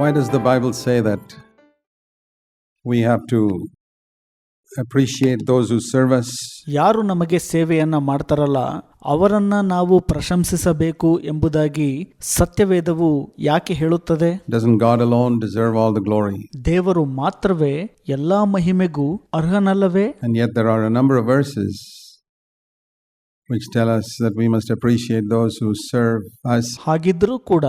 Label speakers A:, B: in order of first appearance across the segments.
A: Why does the Bible say that we have to appreciate those who serve us?
B: ಯಾರು ನಮಗೆ ಸೇವೆಯನ್ನ ಮಾಡ್ತಾರಲ್ಲ ಅವರನ್ನ ನಾವು ಪ್ರಶಂಸಿಸಬೇಕು ಎಂಬುದಾಗಿ ಸತ್ಯವೇದವು ಯಾಕೆ ಹೇಳುತ್ತದೆ
A: Doesn't God alone deserve all the glory?
B: ದೇವರು ಮಾತ್ರವೇ ಎಲ್ಲಾ ಮಹಿಮೆಗೂ ಅರ್ಹನಲ್ಲವೇ
A: And yet, there are a number of verses which tell us that we must appreciate those who serve us.
B: ಹಾಗಿದ್ರೂ ಕೂಡ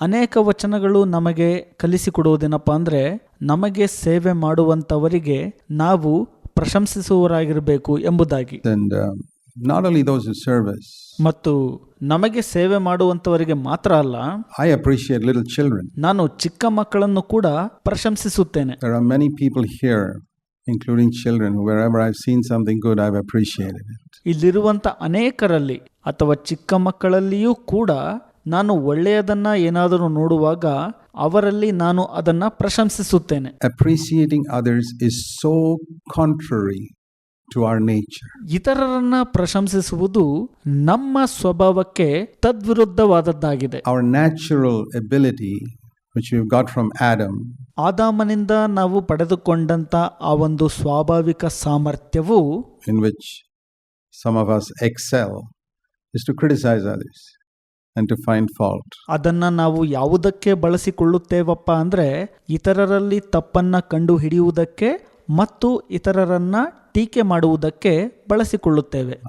B: ಅನೇಕ ವಚನಗಳು ನಮಗೆ ಕಲಿಸಿಕೊಡುವುದೇನಪ್ಪ ಅಂದ್ರೆ ನಮಗೆ ಸೇವೆ ಮಾಡುವಂತವರಿಗೆ ನಾವು ಪ್ರಶಂಸಿಸುವವರಾಗಿರಬೇಕು ಎಂಬುದಾಗಿ
A: And uh, not only those who serve us,
B: ಮತ್ತು ನಮಗೆ ಸೇವೆ ಮಾಡುವಂತವರಿಗೆ ಮಾತ್ರ ಅಲ್ಲ
A: I appreciate little children.
B: ನಾನು ಚಿಕ್ಕ ಮಕ್ಕಳನ್ನು ಕೂಡ ಪ್ರಶಂಸಿಸುತ್ತೇನೆ
A: There are many people here, including children, who wherever I've seen something good, I've appreciated it.
B: ಇಲ್ಲಿರುವಂತ ಅನೇಕರಲ್ಲಿ ಅಥವಾ ಚಿಕ್ಕ ಮಕ್ಕಳಲ್ಲಿಯೂ ಕೂಡ ನಾನು ಒಳ್ಳೆಯದನ್ನ ಏನಾದರೂ ನೋಡುವಾಗ ಅವರಲ್ಲಿ ನಾನು ಅದನ್ನ ಪ್ರಶಂಸಿಸುತ್ತೇನೆ
A: Appreciating others is so contrary to our nature.
B: ಇತರರನ್ನ ಪ್ರಶಂಸಿಸುವುದು ನಮ್ಮ ಸ್ವಭಾವಕ್ಕೆ ತದ್ವಿರುದ್ಧವಾದದ್ದಾಗಿದೆ
A: Our natural ability, which we've got from Adam,
B: ಆದಾಮನಿಂದ ನಾವು ಪಡೆದುಕೊಂಡಂತ ಆ ಒಂದು ಸ್ವಾಭಾವಿಕ ಸಾಮರ್ಥ್ಯವು
A: in which some of us excel, is to criticize others and to find fault.
B: ಅದನ್ನ ನಾವು ಯಾವುದಕ್ಕೆ ಬಳಸಿಕೊಳ್ಳುತ್ತೇವಪ್ಪ ಅಂದ್ರೆ ಇತರರಲ್ಲಿ ತಪ್ಪನ್ನ ಕಂಡು ಹಿಡಿಯುವುದಕ್ಕೆ ಮತ್ತು ಇತರರನ್ನ ಟೀಕೆ ಮಾಡುವುದಕ್ಕೆ ಬಳಸಿಕೊಳ್ಳುತ್ತೇವೆ.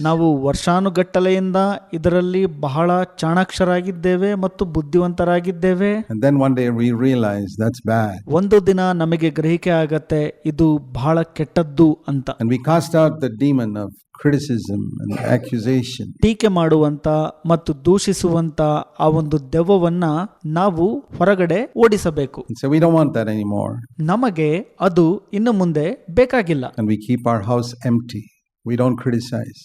B: ನಾವು ವರ್ಷಾನುಗಟ್ಟಲೆಯಿಂದ ಇದರಲ್ಲಿ ಬಹಳ ಚಾಣಾಕ್ಷರಾಗಿದ್ದೇವೆ ಮತ್ತು ಬುದ್ಧಿವಂತರಾಗಿದ್ದೇವೆ. ಒಂದು ದಿನ ನಮಗೆ ಗ್ರಹಿಕೆ ಆಗತ್ತೆ ಇದು ಬಹಳ ಕೆಟ್ಟದ್ದು ಅಂತ.
A: Cost of Criticism and accusation.
B: ಟೀಕೆ ಮಾಡುವಂತ ಮತ್ತು ದೂಷಿಸುವಂತ ಆ ಒಂದು ದೆವ್ವವನ್ನ ನಾವು ಹೊರಗಡೆ ಓಡಿಸಬೇಕು
A: And so we don't want that anymore.
B: ನಮಗೆ ಅದು ಇನ್ನು ಮುಂದೆ ಬೇಕಾಗಿಲ್ಲ
A: And we keep our house empty. We don't criticize.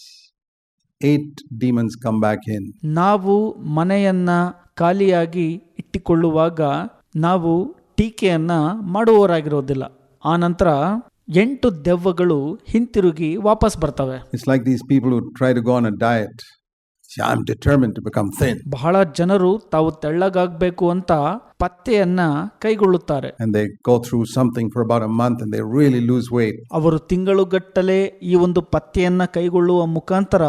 A: Eight demons come back in.
B: ನಾವು ಮನೆಯನ್ನ ಖಾಲಿಯಾಗಿ ಇಟ್ಟುಕೊಳ್ಳುವಾಗ ನಾವು ಟೀಕೆಯನ್ನ ಮಾಡುವವರಾಗಿರೋದಿಲ್ಲ ಆ ನಂತರ ಎಂಟು ದೆವ್ವಗಳು ಹಿಂತಿರುಗಿ ವಾಪಸ್ ಬರ್ತವೆ.
A: It's like these people who try to go on a diet I am determined to become thin
B: ಬಹಳ ಜನರು ತಾವು ತೆಳ್ಳಗಾಗಬೇಕು ಅಂತ ಪತ್ತೆಯನ್ನ ಕೈಗೊಳ್ಳುತ್ತಾರೆ
A: And they go through something for about a month and they really lose weight.
B: ಅವರು ತಿಂಗಳುಗಟ್ಟಲೆ ಈ ಒಂದು ಪತ್ತೆಯನ್ನ ಕೈಗೊಳ್ಳುವ ಮುಖಾಂತರ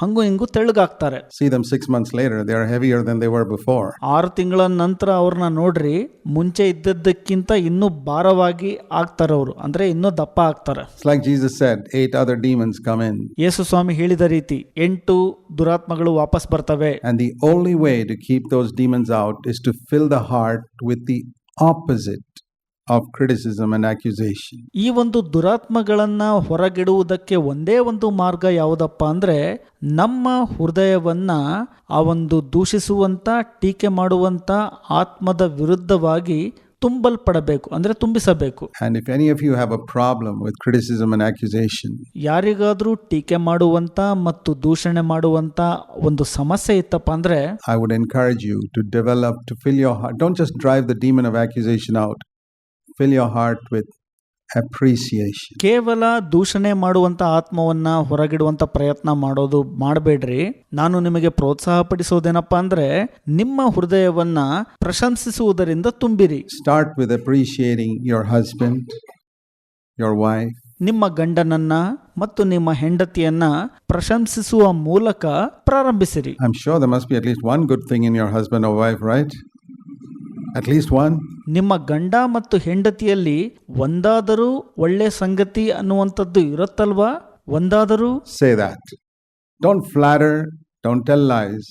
B: ಹಂಗು ಹಿಂಗು ತೆಳ್ಳಗಾಗ್ತಾರೆ
A: See them six months later, they are heavier than they were before.
B: ಆರು ತಿಂಗಳ ನಂತರ ಅವ್ರನ್ನ ನೋಡ್ರಿ ಮುಂಚೆ ಇದ್ದದ್ದಕ್ಕಿಂತ ಇನ್ನೂ ಭಾರವಾಗಿ ಆಗ್ತಾರೆ ಅವರು ಅಂದ್ರೆ ಇನ್ನೂ ದಪ್ಪ ಆಗ್ತಾರೆ
A: It's like Jesus said, eight other demons come in.
B: ಯೇಸು ಸ್ವಾಮಿ ಹೇಳಿದ ರೀತಿ ಎಂಟು ದುರಾತ್ಮಗಳು ವಾಪಸ್ ಬರ್ತವೆ
A: And the only way to keep those demons out is to fill the heart with the opposite of criticism and accusation.
B: ಈ ಒಂದು ದುರಾತ್ಮಗಳನ್ನ ಹೊರಗಿಡುವುದಕ್ಕೆ ಒಂದೇ ಒಂದು ಮಾರ್ಗ ಯಾವುದಪ್ಪ ಅಂದ್ರೆ ನಮ್ಮ ಹೃದಯವನ್ನ ಆ ಒಂದು ದೂಷಿಸುವಂತ, ಟೀಕೆ ಮಾಡುವಂತ ಆತ್ಮದ ವಿರುದ್ಧವಾಗಿ ತುಂಬಲ್ಪಡಬೇಕು ಅಂದ್ರೆ ತುಂಬಿಸಬೇಕು
A: And if any of you have a problem with criticism and accusation,
B: ಯಾರಿಗಾದ್ರೂ ಟೀಕೆ ಮಾಡುವಂತ ಮತ್ತು ದೂಷಣೆ ಮಾಡುವಂತ ಒಂದು ಸಮಸ್ಯೆ ಇತ್ತಪ್ಪ ಅಂದ್ರೆ
A: I would encourage you to develop, to fill your heart. Don't just drive the demon of accusation out, fill your heart with appreciation
B: ಕೇವಲ ದೂಷಣೆ ಮಾಡುವಂಥ ಆತ್ಮವನ್ನು ಹೊರಗಿಡುವಂಥ ಪ್ರಯತ್ನ ಮಾಡೋದು ಮಾಡಬೇಡ್ರಿ. ನಾನು ನಿಮಗೆ ಪ್ರೋತ್ಸಾಹ ಪಡಿಸೋದೇನಪ್ಪ ಅಂದರೆ ನಿಮ್ಮ ಹೃದಯವನ್ನ ಪ್ರಶಂಸಿಸುವುದರಿಂದ ತುಂಬಿರಿ.
A: Start with appreciating your husband your wife
B: ನಿಮ್ಮ ಗಂಡನನ್ನ ಮತ್ತು ನಿಮ್ಮ ಹೆಂಡತಿಯನ್ನ ಪ್ರಶಂಸಿಸುವ ಮೂಲಕ ಪ್ರಾರಂಭಿಸಿರಿ.
A: I am sure there must be at least one good thing in your husband or wife right At least one.
B: ನಿಮ್ಮ ಗಂಡ ಮತ್ತು ಹೆಂಡತಿಯಲ್ಲಿ ಒಂದಾದರೂ ಒಳ್ಳೆ ಸಂಗತಿ ಅನ್ನುವಂಥದ್ದು ಇರುತ್ತಲ್ವಾ ಒಂದಾದರೂ
A: Say that. Don't flatter, don't tell lies.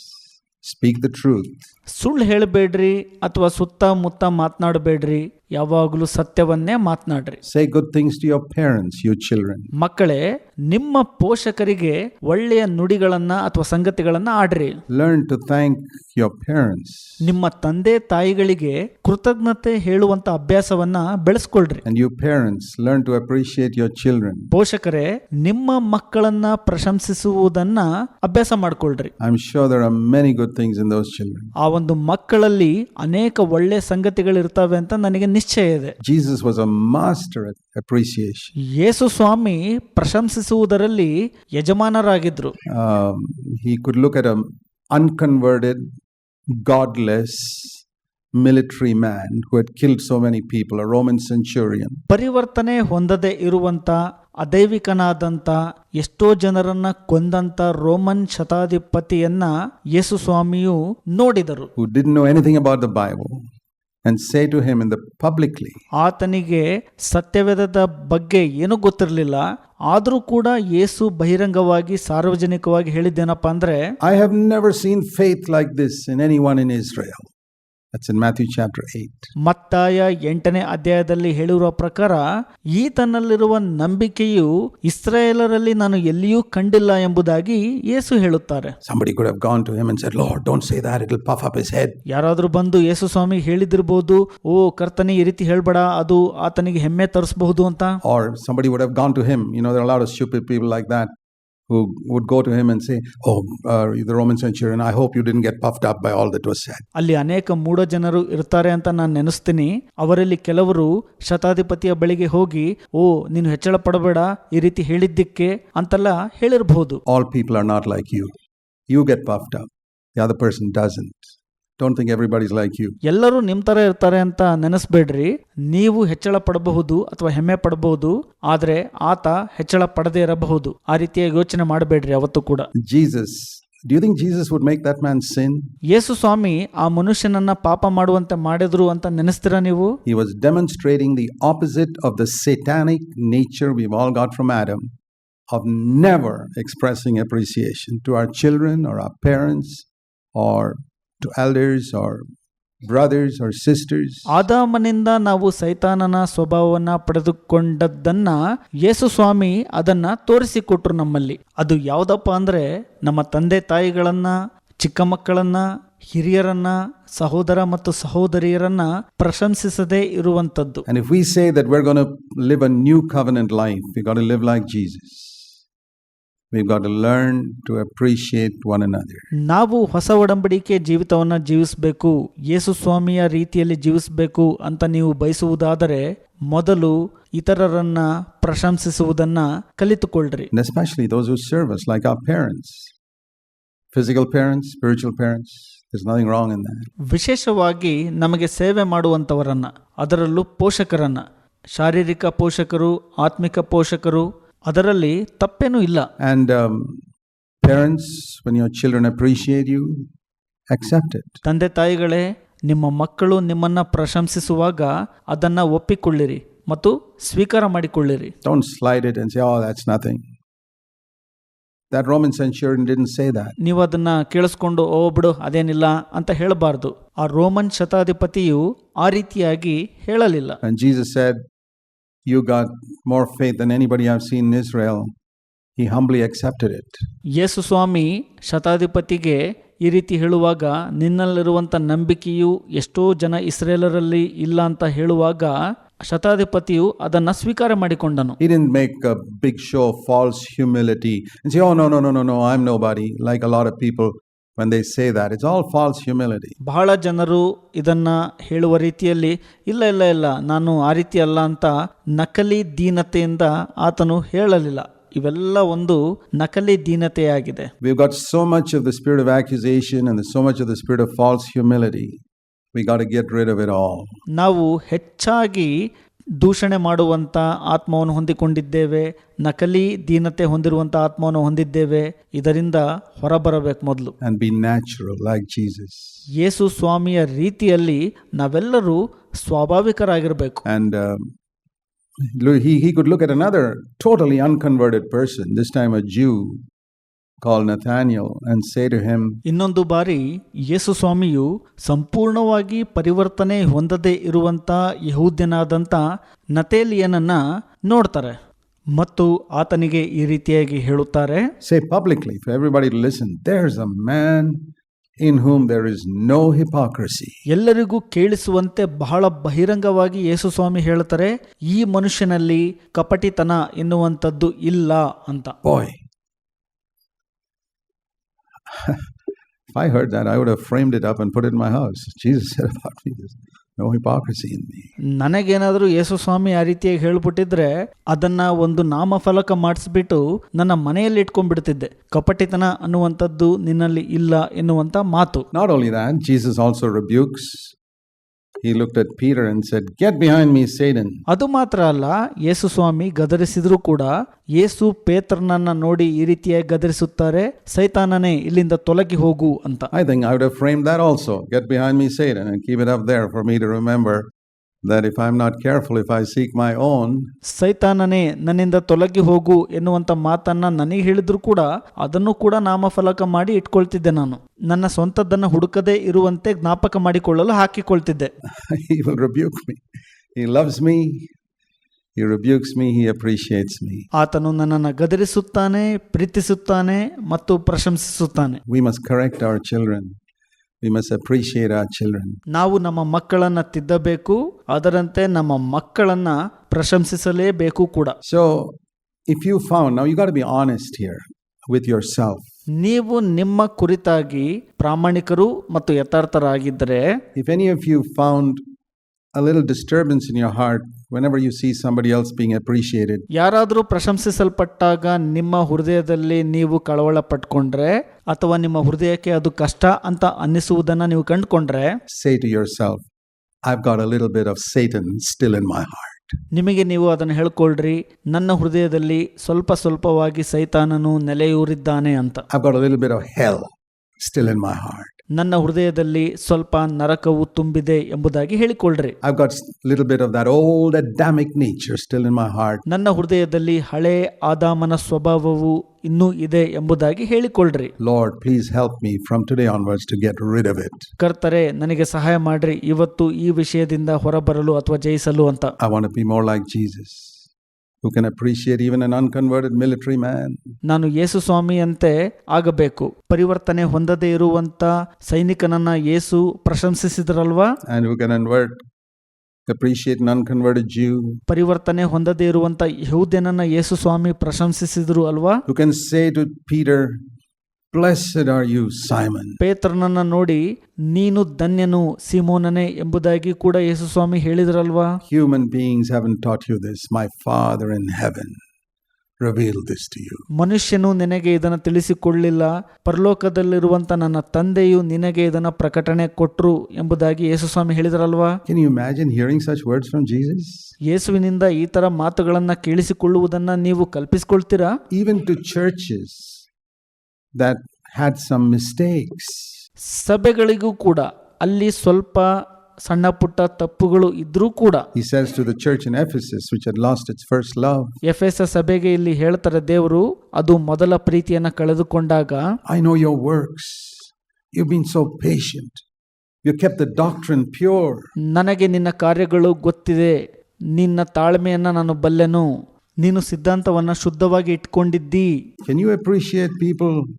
A: Speak the truth.
B: ಸುಳ್ಳು ಹೇಳಬೇಡ್ರಿ ಅಥವಾ ಸುತ್ತಮುತ್ತ ಮಾತನಾಡಬೇಡ್ರಿ ಯಾವಾಗಲೂ ಸತ್ಯವನ್ನೇ ಮಾತನಾಡ್ರಿ.
A: Say good things to your parents your children
B: ಮಕ್ಕಳೇ ನಿಮ್ಮ ಪೋಷಕರಿಗೆ ಒಳ್ಳೆಯ ನುಡಿಗಳನ್ನ ಅಥವಾ ಸಂಗತಿಗಳನ್ನ ಆಡ್ರಿ.
A: Learn to thank your parents
B: ನಿಮ್ಮ ತಂದೆ ತಾಯಿಗಳಿಗೆ ಕೃತಜ್ಞತೆ ಹೇಳುವಂತ ಅಭ್ಯಾಸವನ್ನ ಬೆಳೆಸ್ಕೊಳ್ರಿ.
A: And your parents learn to appreciate your children
B: ಪೋಷಕರೇ ನಿಮ್ಮ ಮಕ್ಕಳನ್ನ ಪ್ರಶಂಸಿಸುವುದನ್ನ ಅಭ್ಯಾಸ ಮಾಡ್ಕೊಳ್ರಿ.
A: I am sure there are many good things in those children
B: ಆ ಒಂದು ಮಕ್ಕಳಲ್ಲಿ ಅನೇಕ ಒಳ್ಳೆ ಸಂಗತಿಗಳು ಇರ್ತವೆ ಅಂತ ನನಗೆ ನಿಶ್ಚಯ ಇದೆ
A: Jesus was a master at appreciation.
B: Yesu Swami ಪ್ರಶಂಸಿಸುವುದರಲ್ಲಿ ಯಜಮಾನರಾಗಿದ್ರು
A: Um, he could look at a unconverted godless military man who had killed so many people, a Roman centurion.
B: ಪರಿವರ್ತನೆ ಹೊಂದದೆ ಇರುವಂತ ಅದೈವಿಕನಾದಂತ ಎಷ್ಟೋ ಜನರನ್ನ ಕೊಂದಂತ ರೋಮನ್ ಶತಾಧಿಪತಿಯನ್ನ ಯೇಸು ಸ್ವಾಮಿಯು ನೋಡಿದರು
A: who didn't know anything about the Bible and say to him in the publicly,
B: ಆತನಿಗೆ ಸತ್ಯವೇದದ ಬಗ್ಗೆ ಏನೂ ಗೊತ್ತಿರಲಿಲ್ಲ ಆದರೂ ಕೂಡ ಯೇಸು ಬಹಿರಂಗವಾಗಿ ಸಾರ್ವಜನಿಕವಾಗಿ ಹೇಳಿದ್ದೇನಪ್ಪ ಅಂದ್ರೆ
A: I have never seen faith like this in anyone in Israel. That's in Matthew chapter 8.
B: ಮತ್ತಾಯ ಎಂಟನೇ ಅಧ್ಯಾಯದಲ್ಲಿ ಹೇಳಿರುವ ಪ್ರಕಾರ ಈತನಲ್ಲಿರುವ ನಂಬಿಕೆಯು ಇಸ್ರಾಯೇಲರಲ್ಲಿ ನಾನು ಎಲ್ಲಿಯೂ ಕಂಡಿಲ್ಲ ಎಂಬುದಾಗಿ ಯೇಸು ಹೇಳುತ್ತಾರೆ
A: Somebody could have gone to him and said, Lord, don't say that, it'll puff up his head.
B: ಯಾರಾದ್ರೂ ಬಂದು ಯೇಸು ಸ್ವಾಮಿ ಹೇಳಿದಿರ್ಬೋದು ಓ ಕರ್ತನೆ ಈ ರೀತಿ ಹೇಳ್ಬೇಡ ಅದು ಆತನಿಗೆ ಹೆಮ್ಮೆ ತರಿಸಬಹುದು ಅಂತ
A: Or somebody would have gone to him. You know, there are a lot of stupid people like that who would go to him and say, Oh, uh, the Roman centurion, I hope you didn't get puffed up by all that was said.
B: ಅಲ್ಲಿ ಅನೇಕ ಮೂಢ ಜನರು ಇರ್ತಾರೆ ಅಂತ ನಾನು ನೆನೆಸ್ತೀನಿ ಅವರಲ್ಲಿ ಕೆಲವರು ಶತಾಧಿಪತಿಯ ಬಳಿಗೆ ಹೋಗಿ ಓ ನೀನು ಹೆಚ್ಚಳ ಪಡಬೇಡ ಈ ರೀತಿ ಹೇಳಿದ್ದಕ್ಕೆ ಅಂತೆಲ್ಲ ಹೇಳಿರಬಹುದು
A: All people are not like you. You get puffed up, the other person doesn't. Don't think everybody's like you.
B: ಎಲ್ಲರೂ ನಿಮ್ ತರ ಇರ್ತಾರೆ ಅಂತ ನೆನೆಸ್ಬೇಡ್ರಿ ನೀವು ಹೆಚ್ಚಳ ಪಡಬಹುದು ಅಥವಾ ಹೆಮ್ಮೆ ಪಡಬಹುದು ಆದ್ರೆ ಆತ ಹೆಚ್ಚಳ ಪಡದೇ ಇರಬಹುದು ಆ ರೀತಿಯ ಯೋಚನೆ ಮಾಡಬೇಡ್ರಿ ಅವತ್ತು ಕೂಡ
A: Jesus, do you think Jesus would make that man sin?
B: ಯೇಸು ಸ್ವಾಮಿ ಆ ಮನುಷ್ಯನನ್ನ ಪಾಪ ಮಾಡುವಂತೆ ಮಾಡಿದ್ರು ಅಂತ ನೆನೆಸ್ತೀರಾ ನೀವು
A: He was demonstrating the opposite of the satanic nature we've all got from Adam of never expressing appreciation to our children or our parents or to elders or brothers or sisters.
B: ಆದಾಮನಿಂದ ನಾವು ಸೈತಾನನ ಸ್ವಭಾವವನ್ನು ಪಡೆದುಕೊಂಡದ್ದನ್ನ ಯೇಸು ಸ್ವಾಮಿ ಅದನ್ನ ತೋರಿಸಿಕೊಟ್ರು ನಮ್ಮಲ್ಲಿ ಅದು ಯಾವ್ದಪ್ಪ ಅಂದ್ರೆ ನಮ್ಮ ತಂದೆ ತಾಯಿಗಳನ್ನ ಚಿಕ್ಕ ಮಕ್ಕಳನ್ನ ಹಿರಿಯರನ್ನ ಸಹೋದರ ಮತ್ತು ಸಹೋದರಿಯರನ್ನ ಪ್ರಶಂಸಿಸದೇ ಇರುವಂತದ್ದು
A: And if we say that we're going to live a new covenant life, we got to live like Jesus. We've got to learn to appreciate one another.
B: ನಾವು ಹೊಸ ಒಡಂಬಡಿಕೆ ಜೀವಿತವನ್ನು ಜೀವಿಸಬೇಕು ಯೇಸು ಸ್ವಾಮಿಯ ರೀತಿಯಲ್ಲಿ ಜೀವಿಸಬೇಕು ಅಂತ ನೀವು ಬಯಸುವುದಾದರೆ ಮೊದಲು ಇತರರನ್ನ ಪ್ರಶಂಸಿಸುವುದನ್ನ ಕಲಿತುಕೊಳ್ಳ್ರಿ
A: especially especially those who serve us, like our parents. Physical parents, spiritual parents. There's nothing wrong in that.
B: ವಿಶೇಷವಾಗಿ ನಮಗೆ ಸೇವೆ ಮಾಡುವಂತವರನ್ನ ಅದರಲ್ಲೂ ಪೋಷಕರನ್ನ ಶಾರೀರಿಕ ಪೋಷಕರು ಆತ್ಮಿಕ ಪೋಷಕರು ಅದರಲ್ಲಿ ತಪ್ಪೇನೂ ಇಲ್ಲ
A: And parents parents, when your children appreciate you, accept it.
B: ತಂದೆ ತಾಯಿಗಳೇ ನಿಮ್ಮ ಮಕ್ಕಳು ನಿಮ್ಮನ್ನ ಪ್ರಶಂಸಿಸುವಾಗ ಅದನ್ನ ಒಪ್ಪಿಕೊಳ್ಳಿರಿ ಮತ್ತು ಸ್ವೀಕಾರ ಮಾಡಿಕೊಳ್ಳಿರಿ
A: Don't slide it and say, oh, that's nothing. That Roman centurion didn't say that.
B: ನೀವು ಅದನ್ನ ಕೇಳಿಸ್ಕೊಂಡು ಓ ಬಿಡು ಅದೇನಿಲ್ಲ ಅಂತ ಹೇಳಬಾರ್ದು ಆ ರೋಮನ್ ಶತಾಧಿಪತಿಯು ಆ ರೀತಿಯಾಗಿ ಹೇಳಲಿಲ್ಲ
A: And Jesus said, You got more faith than anybody I've seen in Israel. He humbly accepted it.
B: ಯೇಸು ಸ್ವಾಮಿ ಶತಾಧಿಪತಿಗೆ ಈ ರೀತಿ ಹೇಳುವಾಗ ನಿನ್ನಲ್ಲಿರುವಂಥ ನಂಬಿಕೆಯು ಎಷ್ಟೋ ಜನ ಇಸ್ರೇಲರಲ್ಲಿ ಇಲ್ಲ ಅಂತ ಹೇಳುವಾಗ ಶತಾಧಿಪತಿಯು ಅದನ್ನ ಸ್ವೀಕಾರ ಮಾಡಿಕೊಂಡನು
A: He didn't make a big show of false humility and say, Oh, no, no, no, no, no, I'm nobody, like a lot of people when they say that. It's all false humility.
B: ಬಹಳ ಜನರು ಇದನ್ನ ಹೇಳುವ ರೀತಿಯಲ್ಲಿ ಇಲ್ಲ ಇಲ್ಲ ಇಲ್ಲ ನಾನು ಆ ರೀತಿ ಅಲ್ಲ ಅಂತ ನಕಲಿ ದೀನತೆಯಿಂದ ಆತನು ಹೇಳಲಿಲ್ಲ ಇವೆಲ್ಲ ಒಂದು ನಕಲಿ ದೀನತೆಯಾಗಿದೆ
A: We've got so much of the spirit of accusation and so much of the spirit of false humility. We got to get rid of it all.
B: ನಾವು ಹೆಚ್ಚಾಗಿ ದೂಷಣೆ ಮಾಡುವಂಥ ಆತ್ಮವನ್ನು ಹೊಂದಿಕೊಂಡಿದ್ದೇವೆ ನಕಲಿ ದೀನತೆ ಹೊಂದಿರುವಂಥ ಆತ್ಮವನ್ನು ಹೊಂದಿದ್ದೇವೆ ಇದರಿಂದ ಹೊರಬರಬೇಕು ಮೊದಲು. ಯೇಸು ಸ್ವಾಮಿಯ ರೀತಿಯಲ್ಲಿ ನಾವೆಲ್ಲರೂ ಸ್ವಾಭಾವಿಕರಾಗಿರಬೇಕು
A: um, he, he could look at another totally unconverted person, this time a Jew
B: ಇನ್ನೊಂದು ಬಾರಿ ಯೇಸು ಸ್ವಾಮಿಯು ಸಂಪೂರ್ಣವಾಗಿ ಪರಿವರ್ತನೆ ಹೊಂದದೇ ಇರುವಂಥ ಯಹೂದ್ಯನಾದಂಥ ನತೇಲಿಯನನ್ನ ನೋಡ್ತಾರೆ ಮತ್ತು ಆತನಿಗೆ ಈ ರೀತಿಯಾಗಿ ಹೇಳುತ್ತಾರೆ
A: say publicly everybody listen there is a man in in whom there no no hypocrisy.
B: ಎಲ್ಲರಿಗೂ ಕೇಳಿಸುವಂತೆ ಬಹಳ ಬಹಿರಂಗವಾಗಿ ಯೇಸು ಸ್ವಾಮಿ ಹೇಳ್ತಾರೆ ಈ ಮನುಷ್ಯನಲ್ಲಿ ಕಪಟಿತನ ಎನ್ನುವಂಥದ್ದು ಇಲ್ಲ ಅಂತ
A: Boy. if I heard that, I would have framed it up and put it in my house. Jesus said about me, there's no hypocrisy in me.
B: ಯೇಸು ಸ್ವಾಮಿ ಆ ರೀತಿಯಾಗಿ ಹೇಳ್ಬಿಟ್ಟಿದ್ರೆ ಅದನ್ನ ಒಂದು ನಾಮಫಲಕ ಮಾಡಿಸ್ಬಿಟ್ಟು ನನ್ನ ಮನೆಯಲ್ಲಿ ಇಟ್ಕೊಂಡ್ಬಿಡ್ತಿದ್ದೆ ಕಪಟಿತನ ಅನ್ನುವಂಥದ್ದು ನಿನ್ನಲ್ಲಿ ಇಲ್ಲ ಎನ್ನುವಂಥ ಮಾತು
A: not only that Jesus also rebukes He looked at Peter and said, Get behind me, Satan.
B: ಅದು ಮಾತ್ರ ಅಲ್ಲ ಯೇಸು ಸ್ವಾಮಿ ಗದರಿಸಿದ್ರು ಕೂಡ ಯೇಸು ಪೇತ್ರನನ್ನ ನೋಡಿ ಈ ರೀತಿಯಾಗಿ ಗದರಿಸುತ್ತಾರೆ ಸೈತಾನನೇ ಇಲ್ಲಿಂದ ತೊಲಗಿ ಹೋಗು ಅಂತ
A: I think I would have framed that also. Get behind me, Satan, and keep it up there for me to remember that if I'm not careful, if I seek my own,
B: ಸೈತಾನನೇ ನನ್ನಿಂದ ತೊಲಗಿ ಹೋಗು ಎನ್ನುವಂತ ಮಾತನ್ನ ನನಗೆ ಹೇಳಿದ್ರು ಕೂಡ ಅದನ್ನು ಕೂಡ ನಾಮಫಲಕ ಮಾಡಿ ಇಟ್ಕೊಳ್ತಿದ್ದೆ ನಾನು ನನ್ನ ಸ್ವಂತದ್ದನ್ನು ಹುಡುಕದೇ ಇರುವಂತೆ ಜ್ಞಾಪಕ ಮಾಡಿಕೊಳ್ಳಲು ಹಾಕಿಕೊಳ್ತಿದ್ದೆ
A: he will rebuke me. He loves me. He rebukes me. He appreciates me.
B: ಆತನು ನನ್ನನ್ನು ಗದರಿಸುತ್ತಾನೆ ಪ್ರೀತಿಸುತ್ತಾನೆ ಮತ್ತು ಪ್ರಶಂಸಿಸುತ್ತಾನೆ
A: We must correct our children. We must appreciate our children.
B: ನಾವು ನಮ್ಮ ಮಕ್ಕಳನ್ನ ತಿದ್ದಬೇಕು ಅದರಂತೆ ನಮ್ಮ ಮಕ್ಕಳನ್ನ ಪ್ರಶಂಸಿಸಲೇಬೇಕು ಕೂಡ
A: So, if you found, now you got to be honest here with yourself.
B: ನೀವು ನಿಮ್ಮ ಕುರಿತಾಗಿ ಪ್ರಾಮಾಣಿಕರು ಮತ್ತು ಯಥಾರ್ಥರಾಗಿದ್ದರೆ
A: If any of you found a little disturbance in your heart whenever you see somebody else being appreciated,
B: ಯಾರಾದರೂ ಪ್ರಶಂಸಿಸಲ್ಪಟ್ಟಾಗ ನಿಮ್ಮ ಹೃದಯದಲ್ಲಿ ನೀವು ಕಳವಳ ಪಟ್ಕೊಂಡ್ರೆ ಅಥವಾ ನಿಮ್ಮ ಹೃದಯಕ್ಕೆ ಅದು ಕಷ್ಟ ಅಂತ ಅನ್ನಿಸುವುದನ್ನು ನೀವು ಕಂಡುಕೊಂಡ್ರೆ
A: say to yourself I have got a little bit of Satan still in my heart
B: ನಿಮಗೆ ನೀವು ಅದನ್ನು ಹೇಳ್ಕೊಳ್ರಿ ನನ್ನ ಹೃದಯದಲ್ಲಿ ಸ್ವಲ್ಪ ಸ್ವಲ್ಪವಾಗಿ ಸೈತಾನನು ನೆಲೆಯೂರಿದ್ದಾನೆ ಅಂತ.
A: I have got a little bit of hell still in my heart
B: ನನ್ನ ಹೃದಯದಲ್ಲಿ ಸ್ವಲ್ಪ ನರಕವು ತುಂಬಿದೆ ಎಂಬುದಾಗಿ ಹೇಳಿಕೊಳ್ಳ್ರಿ
A: I've got a little bit of that old Adamic nature still in my heart.
B: ನನ್ನ ಹೃದಯದಲ್ಲಿ ಹಳೆ ಆದಾಮನ ಸ್ವಭಾವವು ಇನ್ನೂ ಇದೆ ಎಂಬುದಾಗಿ ಹೇಳಿಕೊಳ್ಳ್ರಿ
A: Lord, please help me from today onwards to get rid of it.
B: ಕರ್ತರೆ ನನಗೆ ಸಹಾಯ ಮಾಡ್ರಿ ಇವತ್ತು ಈ ವಿಷಯದಿಂದ ಹೊರಬರಲು ಅಥವಾ ಜಯಿಸಲು ಅಂತ
A: I want to be more like Jesus, who can appreciate even an unconverted military man.
B: ನಾನು ಯೇಸು ಸ್ವಾಮಿಯಂತೆ ಆಗಬೇಕು ಪರಿವರ್ತನೆ ಹೊಂದದೇ ಇರುವಂತ ಸೈನಿಕನನ್ನ ಯೇಸು ಪ್ರಶಂಸಿಸಿದ್ರಲ್ವಾ
A: and who can convert, appreciate an unconverted Jew,
B: ಪರಿವರ್ತನೆ ಹೊಂದದೇ ಇರುವಂತ ಯಹೂದ್ಯನನ್ನ ಯೇಸು ಸ್ವಾಮಿ ಪ್ರಶಂಸಿಸಿದ್ರು ಅಲ್ವಾ
A: who can say to Peter, Blessed are you Simon
B: ಪೇತ್ರನನ್ನ ನೋಡಿ ನೀನು ಧನ್ಯನು ಸಿಮೋನನೇ ಎಂಬುದಾಗಿ ಕೂಡ ಯೇಸು ಸ್ವಾಮಿ ಹೇಳಿದ್ರಲ್ವಾ?
A: Human beings haven't taught you this my Father in heaven reveal this to you
B: ಮನುಷ್ಯನು ನಿನಗೆ ಇದನ್ನು ತಿಳಿಸಿಕೊಳ್ಳಿಲ್ಲ. ಪರಲೋಕದಲ್ಲಿರುವಂತ ನನ್ನ ತಂದೆಯು ನಿನಗೆ ಇದನ್ನು ಪ್ರಕಟಣೆ ಕೊಟ್ಟರು ಎಂಬುದಾಗಿ ಯೇಸು ಸ್ವಾಮಿ ಹೇಳಿದ್ರಲ್ವಾ?
A: Can you imagine hearing such words from Jesus?
B: ಯೇಸುವಿನಿಂದ ಈ ತರ ಮಾತುಗಳನ್ನು ಕೇಳಿಸಿಕೊಳ್ಳುವುದನ್ನು ನೀವು ಕಲ್ಪಿಸಿಕೊಳ್ತೀರಾ?
A: Even to churches that had some mistakes.
B: ಸಭೆಗಳಿಗೂ ಕೂಡ ಅಲ್ಲಿ ಸ್ವಲ್ಪ ಸಣ್ಣ ಪುಟ್ಟ ತಪ್ಪುಗಳು ಇದ್ರೂ ಕೂಡ
A: He says to the church in Ephesus, which had lost its first love,
B: F S ಸಭೆಗೆ ಇಲ್ಲಿ ಹೇಳ್ತಾರೆ ದೇವರು ಅದು ಮೊದಲ ಪ್ರೀತಿಯನ್ನ ಕಳೆದುಕೊಂಡಾಗ
A: I know your works. You've been so patient. You kept the doctrine pure.
B: ನನಗೆ ನಿನ್ನ ಕಾರ್ಯಗಳು ಗೊತ್ತಿದೆ ನಿನ್ನ ತಾಳ್ಮೆಯನ್ನ ನಾನು ಬಲ್ಲೆನು ನೀನು ಸಿದ್ಧಾಂತವನ್ನ ಶುದ್ಧವಾಗಿ ಇಟ್ಕೊಂಡಿದ್ದೀ.
A: ಕೆನ್ ಯು ಅಪ್ರಿಶಿಯೇಟ್ ಪೀಪಲ್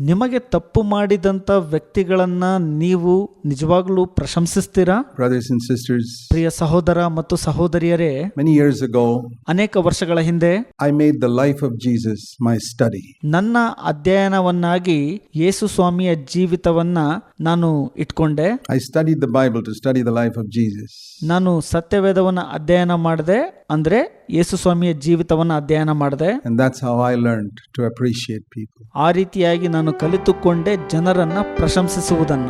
B: ನಿಮಗೆ ತಪ್ಪು ಮಾಡಿದಂತ ವ್ಯಕ್ತಿಗಳನ್ನ ನೀವು ನಿಜವಾಗ್ಲೂ ಪ್ರಶಂಸಿಸ್ತೀರಾ?
A: Brothers and sisters,
B: ಪ್ರಿಯ ಸಹೋದರ ಮತ್ತು ಸಹೋದರಿಯರೇ
A: ಮೆನಿ ಇಯರ್ಸ್ ago,
B: ಅನೇಕ ವರ್ಷಗಳ ಹಿಂದೆ
A: I made the life of Jesus my study
B: ನನ್ನ ಅಧ್ಯಯನವನ್ನಾಗಿ ಯೇಸು ಸ್ವಾಮಿಯ ಜೀವಿತವನ್ನ ನಾನು ಇಟ್ಕೊಂಡೆ.
A: I study the Bible to study the life of Jesus
B: ನಾನು ಸತ್ಯವೇದವನ್ನ ಅಧ್ಯಯನ ಮಾಡಿದೆ ಅಂದ್ರೆ ಯೇಸು ಸ್ವಾಮಿಯ ಜೀವಿತವನ್ನು ಅಧ್ಯಯನ ಮಾಡಿದೆ
A: And that's how I learned to appreciate people.
B: ಆ ರೀತಿಯಾಗಿ ನಾನು ಕಲಿತುಕೊಂಡೆ ಜನರನ್ನ ಪ್ರಶಂಸಿಸುವುದನ್ನ